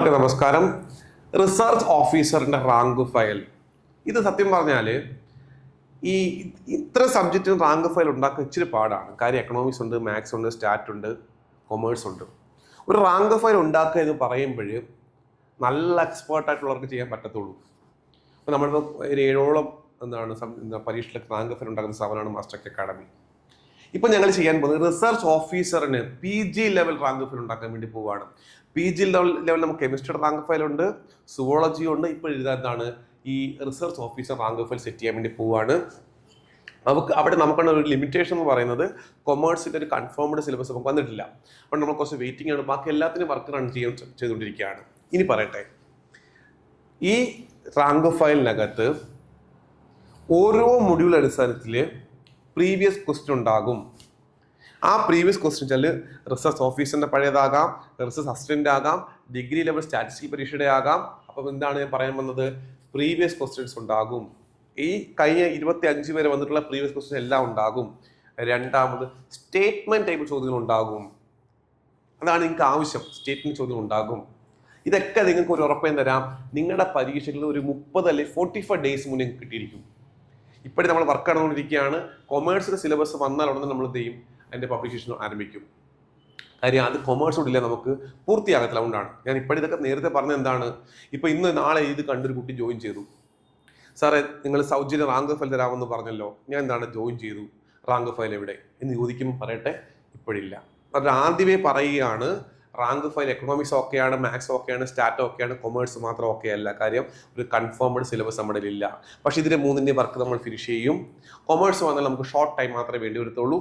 നമസ്കാരം. റിസർച്ച് ഓഫീസറിന്റെ rank file. ഇത് സത്യം പറഞ്ഞാൽ ഈ ഇത്ര സബ്ജക്റ്റിന് റാങ്ക് ഫയൽ ഉണ്ടാക്കുക ഇച്ചിരി പാടാണ്. കാര്യം എക്കണോമിക്സ് ഉണ്ട് മാത്സ് ഉണ്ട് സ്റ്റാറ്റ് ഉണ്ട് കൊമേഴ്സ് ഉണ്ട്. ഒരു റാങ്ക് ഫയൽ ഉണ്ടാക്കുക എന്ന് പറയുമ്പോൾ നല്ല എക്സ്പേർട്ടായിട്ടുള്ളവർക്ക് ചെയ്യാൻ പറ്റത്തുള്ളൂ. അപ്പോൾ നമ്മളിപ്പോൾ ഒരു ഏഴോളം എന്താണ് പരീക്ഷയിലൊക്കെ റാങ്ക് ഫയൽ ഉണ്ടാക്കുന്ന സ്ഥാപനമാണ് മാസ്റ്റർ അക്കാഡമി. ഇപ്പൊ ഞങ്ങൾ ചെയ്യാൻ പോകുന്നത് research ഓഫീസറിന് P G level rank file ഉണ്ടാക്കാൻ വേണ്ടി പോവുകയാണ് പി ജി ലെവൽ ലെവൽ നമുക്ക് കെമിസ്ട്രിയുടെ റാങ്ക് ഫയൽ ഉണ്ട് സുവോളജി ഉണ്ട് ഇപ്പോൾ എഴുതാനാണ് ഈ research officer rank file set ചെയ്യാൻ വേണ്ടി പോവുകയാണ് നമുക്ക് അവിടെ നമുക്കുള്ള ഒരു ലിമിറ്റേഷൻ എന്ന് പറയുന്നത്. കൊമേഴ്സിന്റെ ഒരു കൺഫേംഡ് സിലബസ് നമുക്ക് വന്നിട്ടില്ല. അപ്പം നമ്മൾ കുറച്ച് വെയിറ്റിംഗ് ആണ്. ബാക്കി എല്ലാത്തിനും വർക്ക് റൺ ചെയ്യാൻ ചെയ്തുകൊണ്ടിരിക്കുകയാണ്. ഇനി പറയട്ടെ. ഈ റാങ്ക് ഫയലിനകത്ത് ഓരോ മൊഡ്യൂൾ അടിസ്ഥാനത്തിൽ പ്രീവിയസ് ക്വസ്റ്റ്യൻ ഉണ്ടാകും. ആ പ്രീവിയസ് ക്വസ്റ്റ്യൻ വെച്ചാൽ റിസർച്ച് ഓഫീസറിന്റെ പഴയതാകാം റിസർച്ച് അസിസ്റ്റന്റ് ആകാം ഡിഗ്രി ലെവൽ സ്റ്റാറ്റിസ്റ്റിക് പരീക്ഷയുടെ ആകാം. അപ്പം എന്താണ് ഞാൻ പറയാൻ വന്നത്? പ്രീവിയസ് ക്വസ്റ്റ്യൻസ് ഉണ്ടാകും. ഈ കഴിഞ്ഞ ഇരുപത്തി അഞ്ച് വരെ വന്നിട്ടുള്ള പ്രീവിയസ് ക്വസ്റ്റ്യൻ എല്ലാം ഉണ്ടാകും. രണ്ടാമത് സ്റ്റേറ്റ്മെന്റ് ടൈപ്പ് ചോദ്യങ്ങൾ ഉണ്ടാകും. അതാണ് നിങ്ങൾക്ക് ആവശ്യം. സ്റ്റേറ്റ്മെന്റ് ചോദ്യങ്ങൾ ഉണ്ടാകും. ഇതൊക്കെ നിങ്ങൾക്ക് ഒരു ഉറപ്പേം തരാം. നിങ്ങളുടെ പരീക്ഷകളിൽ ഒരു മുപ്പത് അല്ലെങ്കിൽ ഫോർട്ടി ഫൈവ് ഡേയ്സ് മുന്നേ കിട്ടിയിരിക്കും. ഇപ്പോഴും നമ്മൾ വർക്ക് നടന്നുകൊണ്ടിരിക്കുകയാണ്. കൊമേഴ്സിന്റെ സിലബസ് വന്നാൽ ഉടനെ നമ്മൾ ചെയ്യും? അതിന്റെ പബ്ലിക്കേഷൻ ആരംഭിക്കും. കാര്യം അത് കൊമേഴ്സ് ഇല്ല നമുക്ക് പൂർത്തിയാകത്തില്ല. അതുകൊണ്ടാണ്. ഞാൻ ഇപ്പോഴും ഇതൊക്കെ നേരത്തെ പറഞ്ഞത് എന്താണ്? ഇപ്പൊ ഇന്ന് നാളെ ഇത് കണ്ടൊരു കുട്ടി ജോയിൻ ചെയ്തു. സാറേ നിങ്ങൾ സൗജന്യ റാങ്ക് ഫയൽ തരാമെന്ന് പറഞ്ഞല്ലോ. ഞാൻ എന്താണ് ജോയിൻ ചെയ്തു? റാങ്ക് ഫയൽ എവിടെ? എന്ന് ചോദിക്കുമ്പോൾ പറയട്ടെ ഇപ്പോഴില്ല അത് ആദ്യമേ പറയുകയാണ് റാങ്ക് ഫയൽ എക്കണോമിക്സ് ഓക്കെയാണ് മാത്സ് ഓക്കെയാണ് സ്റ്റാറ്റ് ഓക്കെയാണ് കൊമേഴ്സ് മാത്രം ഓക്കെ അല്ല. കാര്യം ഒരു കൺഫേംഡ് സിലബസ് നമ്മുടെ ഇല്ല. പക്ഷേ ഇതിന്റെ മൂന്നിന്റെ വർക്ക് നമ്മൾ ഫിനിഷ് ചെയ്യും. കൊമേഴ്സ് വന്നാൽ നമുക്ക് ഷോർട്ട് ടൈം മാത്രമേ വേണ്ടി വരത്തുള്ളൂ.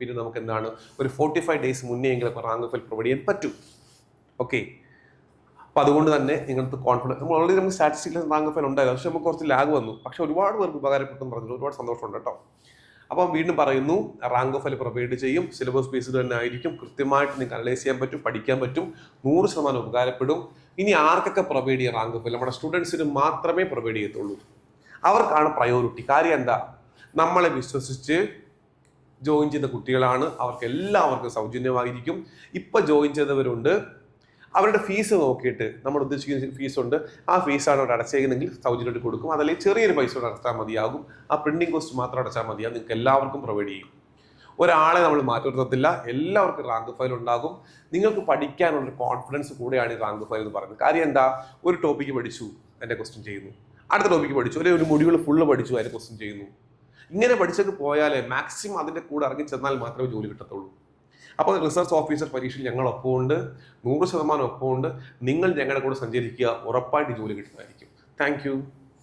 പിന്നെ നമുക്ക് എന്താണ്? ഒരു ഫോർട്ടി ഫൈവ് ഡേയ്സ് മുന്നേ എങ്കിലും റാങ്ക് ഫയൽ പ്രൊവൈഡ് ചെയ്യാൻ പറ്റും. ഓക്കെ? അപ്പം അതുകൊണ്ട് തന്നെ നിങ്ങൾക്ക് കോൺഫിഡൻസ് നമ്മൾ ഓൾറെഡി നമുക്ക് സ്റ്റാറ്റിസ്റ്റിക്കൽ റാങ്ക് ഫയൽ ഉണ്ടായിരുന്നു. പക്ഷേ നമുക്ക് കുറച്ച് ലാഗ് വന്നു. പക്ഷേ ഒരുപാട് പേർക്ക് ഉപകാരപ്പെട്ടെന്ന് പറഞ്ഞു ഒരുപാട് സന്തോഷമുണ്ട് കേട്ടോ. അപ്പം വീണ്ടും പറയുന്നു റാങ്ക് ഫയൽ പ്രൊവൈഡ് ചെയ്യും സിലബസ് ബേസ്ഡ് തന്നെ ആയിരിക്കും കൃത്യമായിട്ട് നിങ്ങൾക്ക് അനലൈസ് ചെയ്യാൻ പറ്റും പഠിക്കാൻ പറ്റും നൂറ് ശതമാനം ഉപകാരപ്പെടും. ഇനി ആർക്കൊക്കെ പ്രൊവൈഡ് ചെയ്യാം റാങ്ക് ഫയൽ നമ്മുടെ സ്റ്റുഡൻസിന് മാത്രമേ പ്രൊവൈഡ് ചെയ്യത്തുള്ളൂ. അവർക്കാണ് പ്രയോറിറ്റി കാര്യം എന്താ? നമ്മളെ വിശ്വസിച്ച് ജോയിൻ ചെയ്ത കുട്ടികളാണ് അവർക്ക് എല്ലാവർക്കും സൗജന്യമായിരിക്കും. ഇപ്പം ജോയിൻ ചെയ്തവരുണ്ട് അവരുടെ ഫീസ് നോക്കിയിട്ട് നമ്മൾ ഉദ്ദേശിക്കുന്ന ഫീസ് ഉണ്ട്. ആ ഫീസാണ് അവർ അടച്ചേക്കുന്നെങ്കിൽ സൗജന്യമായിട്ട് കൊടുക്കും. അതല്ലെങ്കിൽ ചെറിയൊരു പൈസ കൂടെ അടച്ചാൽ മതിയാകും. ആ പ്രിന്റിംഗ് കോസ്റ്റ് മാത്രം അടച്ചാൽ മതിയാകും. നിങ്ങൾക്ക് എല്ലാവർക്കും പ്രൊവൈഡ് ചെയ്യും. ഒരാളെ നമ്മൾ മാറ്റി എല്ലാവർക്കും റാങ്ക് ഫയൽ ഉണ്ടാകും. നിങ്ങൾക്ക് പഠിക്കാനുള്ള കോൺഫിഡൻസ് കൂടെയാണ് ഈ റാങ്ക് ഫയൽ എന്ന് പറയുന്നത്. കാര്യം എന്താ? ഒരു ടോപ്പിക്ക് പഠിച്ചു അതിന്റെ ക്വസ്റ്റ്യൻ ചെയ്യുന്നു. അടുത്ത ടോപ്പിക്ക് പഠിച്ചു. അല്ലെങ്കിൽ ഒരു മൊഡ്യൂൾ ഫുള്ള് പഠിച്ചു അതിന്റെ ക്വസ്റ്റ്യൻ ചെയ്യുന്നു. ഇങ്ങനെ പഠിച്ചൊക്കെ പോയാലേ മാക്സിമം അതിന്റെ കൂടെ ഇറങ്ങി ചെന്നാൽ മാത്രമേ ജോലി കിട്ടത്തുള്ളൂ. അപ്പോൾ റിസർച്ച് ഓഫീസർ പരീക്ഷയിൽ ഞങ്ങൾ ഒപ്പമുണ്ട് നൂറ് ശതമാനം ഒപ്പമുണ്ട്. നിങ്ങൾ ഞങ്ങളുടെ കൂടെ സഞ്ചരിക്കുക ഉറപ്പായിട്ട് ജോലി കിട്ടുന്നതായിരിക്കും. താങ്ക്